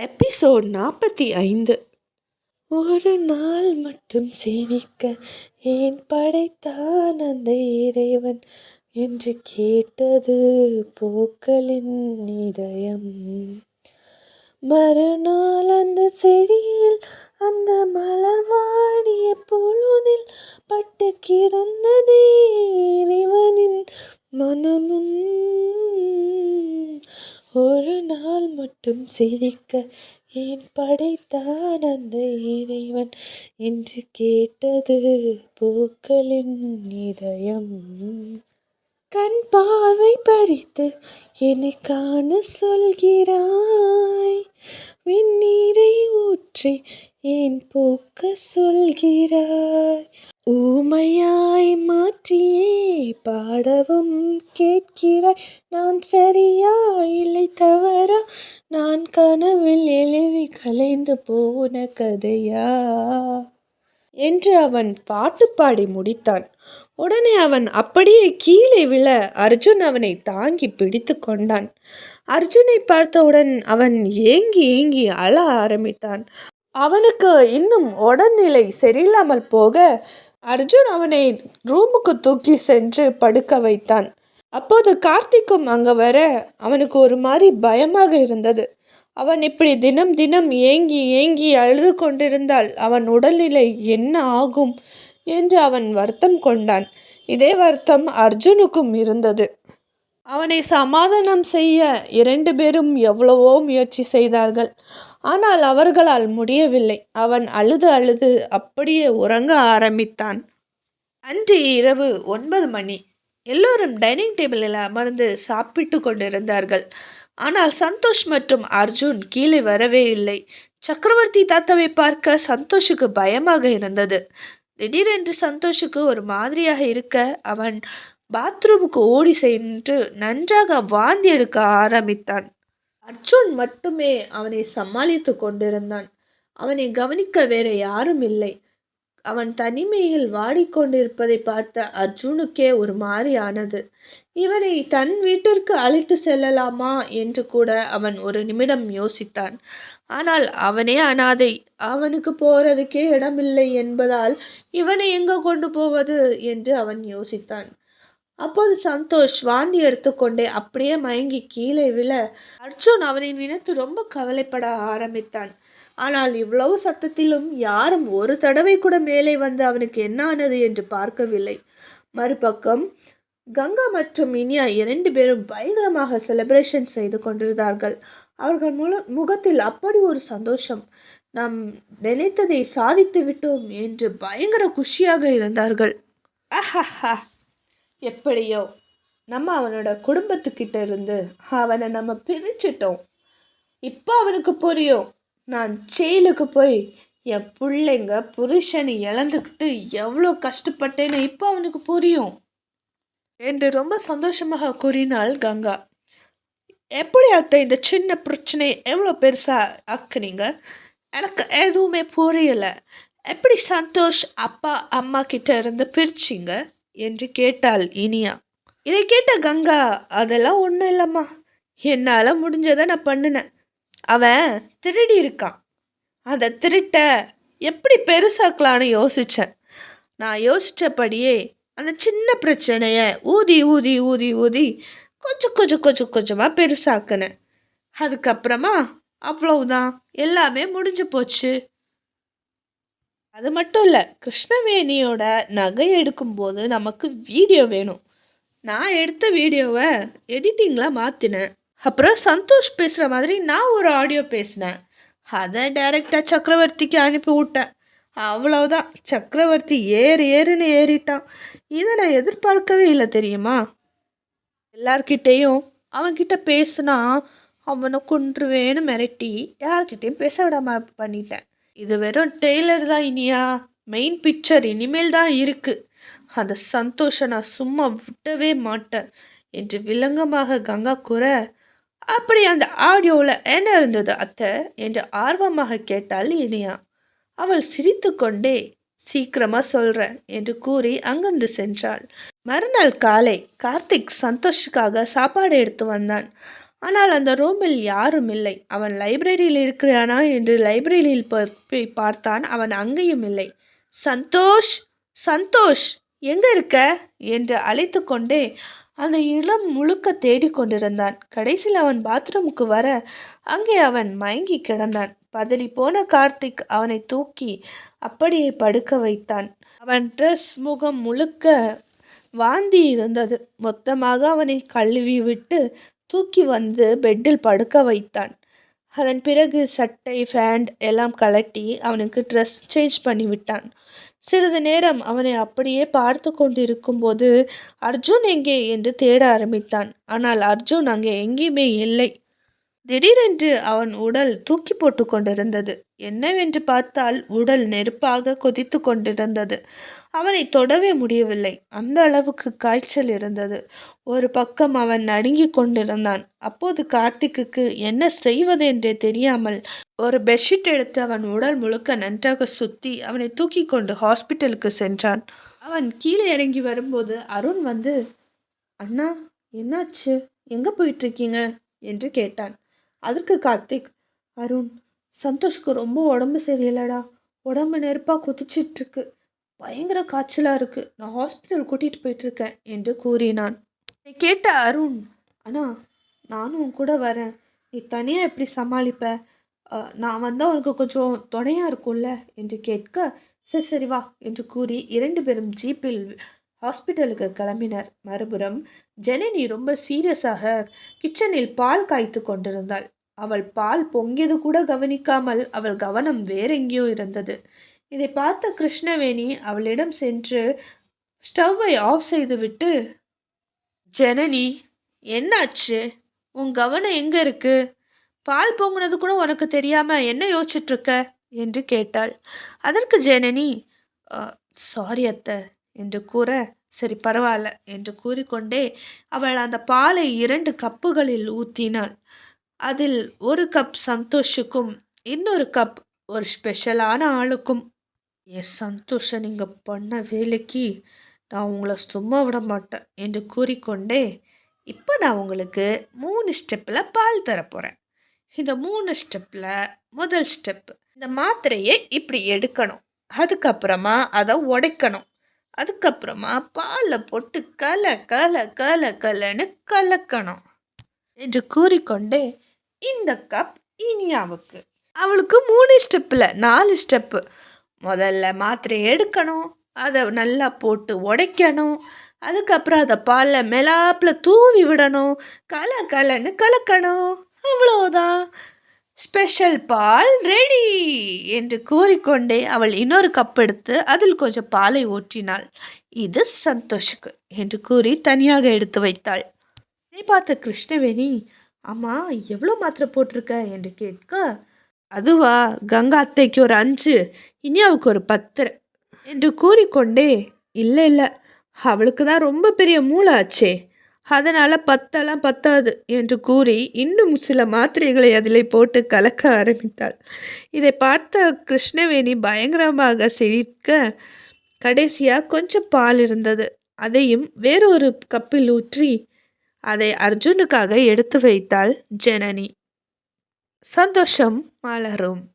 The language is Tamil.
எபிசோட் நாற்பத்தி ஐந்து. ஒரு நாள் மட்டும் சேமிக்க ஏன் படைத்தான் அந்த இறைவன் என்று கேட்டது பூக்களின் இதயம். மறுநாள் அந்த செடியில் அந்த மலர் வாடிய பொழுதில் பட்டு கிடந்ததே இறைவனின் மனமும். ஒரு நாள் மட்டும் சிரிக்க ஏன் படைத்தான் அந்த இறைவன் என்று கேட்டது பூக்களின் இதயம். கண் பார்வை பறித்து என்னை காண சொல்கிறாய். விண்ணீரை ஊற்றி ஏன் பூக்க சொல்கிறாய். ஊமையாய் மாற்றியே பாடவும் கேட்கிறாய். நான் சரியா இல்லை தவறா? நான் கனவில் எழுதி கலைந்து போன கதையா? என்று அவன் பாட்டு பாடி முடித்தான். உடனே அவன் அப்படியே கீழே விழ அர்ஜுன் அவனை தாங்கி பிடித்து கொண்டான். அர்ஜுனை பார்த்தவுடன் அவன் ஏங்கி ஏங்கி அழ ஆரம்பித்தான். அவனுக்கு இன்னும் உடல்நிலை சரியில்லாமல் போக அர்ஜுன் அவனை ரூமுக்கு தூக்கி சென்று படுக்க வைத்தான். அப்போது கார்த்திக்கும் அங்கே வர அவனுக்கு ஒரு மாதிரி பயமாக இருந்தது. அவன் இப்படி தினம் தினம் ஏங்கி ஏங்கி அழுது கொண்டிருந்தால் அவன் உடல்நிலை என்ன ஆகும் என்று அவன் வருத்தம் கொண்டான். இதே வருத்தம் அர்ஜுனுக்கும் இருந்தது. அவனை சமாதானம் செய்ய இரண்டு பேரும் எவ்வளவோ முயற்சி செய்தார்கள். ஆனால் அவர்களால் முடியவில்லை. அவன் அழுது அழுது அப்படியே உறங்க ஆரம்பித்தான். அன்று இரவு ஒன்பது மணி. எல்லோரும் டைனிங் டேபிளில் அமர்ந்து சாப்பிட்டு கொண்டிருந்தார்கள். ஆனால் சந்தோஷ் மற்றும் அர்ஜுன் கீழே வரவே இல்லை. சக்கரவர்த்தி தாத்தாவை பார்க்க சந்தோஷுக்கு பயமாக இருந்தது. திடீரென்று சந்தோஷுக்கு ஒரு மாதிரியாக இருக்க அவன் பாத்ரூமுக்கு ஓடி சென்று நன்றாக வாந்தி எடுக்க ஆரம்பித்தான். அர்ஜுன் மட்டுமே அவனை சமாளித்து கொண்டிருந்தான். அவனை கவனிக்க வேற யாரும் இல்லை. அவன் தனிமையில் வாடிக்கொண்டிருப்பதை பார்த்த அர்ஜுனுக்கே ஒரு மாதிரி ஆனது. இவனை தன் வீட்டிற்கு அழைத்து செல்லலாமா? என்று கூட அவன் ஒரு நிமிடம் யோசித்தான். ஆனால் அவனே அனாதை. அவனுக்கு போறதுக்கே இடமில்லை என்பதால் இவனை எங்க கொண்டு போவது? என்று அவன் யோசித்தான். அப்போது சந்தோஷ் வாந்தி எடுத்துக்கொண்டே அப்படியே மயங்கி கீழே விழ அர்ஜுன் அவனை நினைத்து ரொம்ப கவலைப்பட ஆரம்பித்தான். ஆனால் இவ்வளவு சத்தத்திலும் யாரும் ஒரு தடவை கூட மேலே வந்து அவனுக்கு என்ன ஆனது என்று பார்க்கவில்லை. மறுபக்கம் கங்கா மற்றும் இனியா இரண்டு பேரும் பயங்கரமாக செலிப்ரேஷன் செய்து கொண்டிருந்தார்கள். அவர்கள் முழு முகத்தில் அப்படி ஒரு சந்தோஷம் நாம் நினைத்ததை சாதித்து விட்டோம் என்று பயங்கர குஷியாக இருந்தார்கள். அஹஹா எப்படியோ நம்ம அவனோட குடும்பத்துக்கிட்ட இருந்து அவனை நம்ம பிரிச்சிட்டோம். இப்போ அவனுக்கு புரியும். நான் செயலுக்கு போய் என் பிள்ளைங்க புருஷனை இழந்துக்கிட்டு எவ்வளோ கஷ்டப்பட்டேன்னு இப்போ அவனுக்கு புரியும். என்று ரொம்ப சந்தோஷமாக கூறினாள் கங்கா. எப்படி அத்தை இந்த சின்ன பிரச்சனை எவ்வளோ பெருசாக ஆக்குனீங்க? எனக்கு எதுவுமே புரியலை. எப்படி சந்தோஷ் அப்பா அம்மா கிட்ட இருந்து பிரிச்சிங்க? என்று கேட்டாள் இனியா. இதை கேட்ட கங்கா அதெல்லாம் ஒன்றும் இல்லைம்மா. என்னால் முடிஞ்சதை நான் பண்ணினேன். அவன் திருடி இருக்கான். அதை திருட்ட எப்படி பெருசாக்கலான்னு யோசித்தேன் நான் யோசித்தபடியே அந்த சின்ன பிரச்சனையை ஊதி ஊதி ஊதி ஊதி கொஞ்சம் கொஞ்சம் கொஞ்சம் கொஞ்சமாக பெருசாக்கினேன். அதுக்கப்புறமா அவ்வளவுதான். எல்லாமே முடிஞ்சு போச்சு. அது மட்டும் இல்லை கிருஷ்ணவேணியோட நகை எடுக்கும்போது நமக்கு வீடியோ வேணும். நான் எடுத்த வீடியோவை எடிட்டிங்கில் மாற்றினேன் அப்புறம் சந்தோஷ் பேசுகிற மாதிரி நான் ஒரு ஆடியோ பேசினேன். அதை டைரெக்டாக சக்கரவர்த்திக்கு அனுப்பி விட்டேன். அவ்வளவுதான். சக்கரவர்த்தி ஏறு ஏறுன்னு ஏறிட்டான். இதை நான் எதிர்பார்க்கவே இல்லை தெரியுமா? எல்லார்கிட்டேயும் அவன்கிட்ட பேசுனா அவனை கொன்றுவேன்னு மிரட்டி யார்கிட்டேயும் பேச விடாம பண்ணிட்டேன். இது வெறும் டெய்லர் தான் இனியா. மெயின் பிக்சர் இனிமேல் தான் இருக்குது அந்த சந்தோஷம் நான் சும்மா விட்டவே மாட்டேன் என்று விலங்கமாக கங்கா கூற அப்படி அந்த ஆடியோவில் என்ன இருந்தது அத்தை? என்று ஆர்வமாக கேட்டாள் இனியா. அவள் சிரித்து கொண்டே சீக்கிரமாக சொல்கிறேன் என்று கூறி அங்கிருந்து சென்றாள். மறுநாள் காலை கார்த்திக் சந்தோஷுக்காக சாப்பாடு எடுத்து வந்தான். ஆனால் அந்த ரூமில் யாரும் இல்லை. அவன் லைப்ரரியில் இருக்கிறானா என்று லைப்ரரியில் போய் பார்த்தான். அவன் அங்கேயும் இல்லை. சந்தோஷ்! சந்தோஷ்! எங்க இருக்க? என்று அழைத்து கொண்டே அந்த இளம் முழுக்க தேடிக்கொண்டிருந்தான் கடைசியில் அவன் பாத்ரூமுக்கு வர அங்கே அவன் மயங்கி கிடந்தான். பதறி போன கார்த்திக் அவனை தூக்கி அப்படியே படுக்க வைத்தான். அவன் ட்ரெஸ் முகம் முழுக்க வாந்தி இருந்தது. மொத்தமாக அவனை கழுவி விட்டு தூக்கி வந்து பெட்டில் படுக்க வைத்தான். அதன் பிறகு சட்டை ஃபேண்ட் எல்லாம் கழட்டி அவனுக்கு ட்ரெஸ் சேஞ்ச் பண்ணி விட்டான். சிறிது நேரம் அவனை அப்படியே பார்த்து கொண்டிருக்கும்போது அர்ஜுன் எங்கே? என்று தேட ஆரம்பித்தான். ஆனால் அர்ஜுன் அங்கே எங்கேயுமே இல்லை. திடீரென்று அவன் உடல் தூக்கி போட்டு கொண்டிருந்தது. என்னவென்று பார்த்தால் உடல் நெருப்பாக கொதித்து கொண்டிருந்தது. அவனை தொடவே முடியவில்லை. அந்த அளவுக்கு காய்ச்சல் இருந்தது. ஒரு பக்கம் அவன் நடுங்கி கொண்டிருந்தான். அப்போது கார்த்திக்கு என்ன செய்வது என்றே தெரியாமல் ஒரு பெட்ஷீட் எடுத்து அவன் உடல் முழுக்க நன்றாக சுத்தி அவனை தூக்கி கொண்டு ஹாஸ்பிட்டலுக்கு சென்றான். அவன் கீழே இறங்கி வரும்போது அருண் வந்து அண்ணா என்னாச்சு? எங்கே போயிட்டு இருக்கீங்க என்று கேட்டான். அதற்கு கார்த்திக் அருண் சந்தோஷ்க்கு ரொம்ப உடம்பு சரியில்லைடா. உடம்பு நெருப்பாக குதிச்சிட்ருக்கு. பயங்கர காய்ச்சலாக இருக்குது நான் ஹாஸ்பிட்டல் கூட்டிகிட்டு போயிட்டுருக்கேன் என்று கூறினான். நீ கேட்ட அருண் அண்ணா நானும் உன் கூட வரேன். நீ தனியாக எப்படி சமாளிப்ப? நான் வந்தால் உனக்கு கொஞ்சம் துணையாக இருக்கும்ல? என்று கேட்க சரி சரி வா என்று கூறி இரண்டு பேரும் ஜீப்பில் ஹாஸ்பிட்டலுக்கு கிளம்பினர். மறுபுறம் ஜனனி ரொம்ப சீரியஸாக கிச்சனில் பால் காய்த்து கொண்டிருந்தாள். அவள் பால் பொங்கியது கூட கவனிக்காமல் அவள் கவனம் வேறெங்கேயோ இருந்தது. இதை பார்த்த கிருஷ்ணவேணி அவளிடம் சென்று ஸ்டவ்வை ஆஃப் செய்துவிட்டு ஜனனி என்னாச்சு? உன் கவனம் எங்க இருக்கு? பால் பொங்குனது கூட உனக்கு தெரியாம என்ன யோசிச்சுட்டு இருக்க? என்று கேட்டாள். அதற்கு ஜனனி சாரி அத்தை என்று கூற சரி பரவாயில்ல என்று கூறிக்கொண்டே அவள் அந்த பாலை இரண்டு கப்புகளில் ஊற்றினாள் அதில் ஒரு கப் சந்தோஷுக்கும் இன்னொரு கப் ஒரு ஸ்பெஷலான ஆளுக்கும். என் சந்தோஷம் நீங்கள் பண்ண வேலைக்கு நான் உங்களை சும்மா விட மாட்டேன் என்று கூறிக்கொண்டே இப்போ நான் உங்களுக்கு மூணு ஸ்டெப்பில் பால் தரப்போகிறேன் இந்த மூணு ஸ்டெப்பில் முதல் ஸ்டெப் இந்த மாத்திரையை இப்படி எடுக்கணும். அதுக்கப்புறமா அதை உடைக்கணும். அதுக்கப்புறமா பாலில் போட்டு கல கல கல கலன்னு கலக்கணும் என்று கூறிக்கொண்டே இந்த கப் இனியாவுக்கு அவளுக்கு. மூணு ஸ்டெப்பில் நாலு ஸ்டெப்பு முதல்ல மாத்திரை எடுக்கணும் அதை நல்லா போட்டு உடைக்கணும் அதுக்கப்புறம் அதை பாலில் மெலாப்பில் தூவி விடணும் கல கலன்னு கலக்கணும். அவ்வளோதான் ஸ்பெஷல் பால் ரெடி என்று கூறிக்கொண்டே அவள் இன்னொரு கப் எடுத்து அதில் கொஞ்சம் பாலை ஊற்றினாள். இது சந்தோஷுக்கு என்று கூறி தனியாக எடுத்து வைத்தாள். இதை பார்த்த கிருஷ்ணவேணி அம்மா எவ்வளோ மாத்திரை போட்டிருக்க? என்று கேட்க அதுவா கங்கா அத்தைக்கு ஒரு அஞ்சு இனியாவுக்கு ஒரு பத்து என்று கூறிக்கொண்டே இல்லை இல்லை அவளுக்கு தான் ரொம்ப பெரிய மூளை ஆச்சே. அதனால் பத்தெல்லாம் பத்தாது என்று கூறி இன்னும் சில மாத்திரைகளை அதில் போட்டு கலக்க ஆரம்பித்தாள். இதை பார்த்த கிருஷ்ணவேணி பயங்கரமாக சிரிக்க கடைசியாக கொஞ்சம் பால் இருந்தது. அதையும் வேறொரு கப்பில் ஊற்றி அதை அர்ஜுனுக்காக எடுத்து வைத்தாள் ஜனனி. சந்தோஷம் மலரும்.